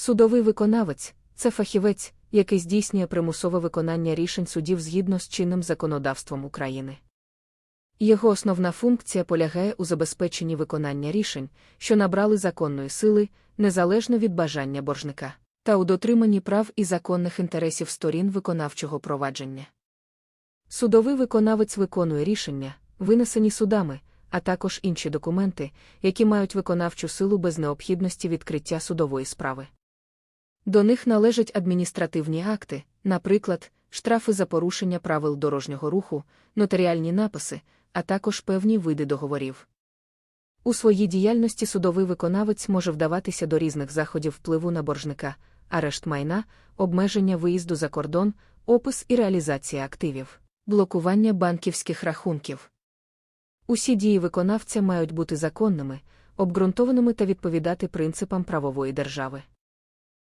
Судовий виконавець це фахівець, який здійснює примусове виконання рішень судів згідно з чинним законодавством України. Його основна функція полягає у забезпеченні виконання рішень, що набрали законної сили, незалежно від бажання боржника, та у дотриманні прав і законних інтересів сторін виконавчого провадження. Судовий виконавець виконує рішення, винесені судами, а також інші документи, які мають виконавчу силу без необхідності відкриття судової справи. До них належать адміністративні акти, наприклад, штрафи за порушення правил дорожнього руху, нотаріальні написи, а також певні види договорів. У своїй діяльності судовий виконавець може вдаватися до різних заходів впливу на боржника, арешт майна, обмеження виїзду за кордон, опис і реалізація активів, блокування банківських рахунків. Усі дії виконавця мають бути законними, обґрунтованими та відповідати принципам правової держави.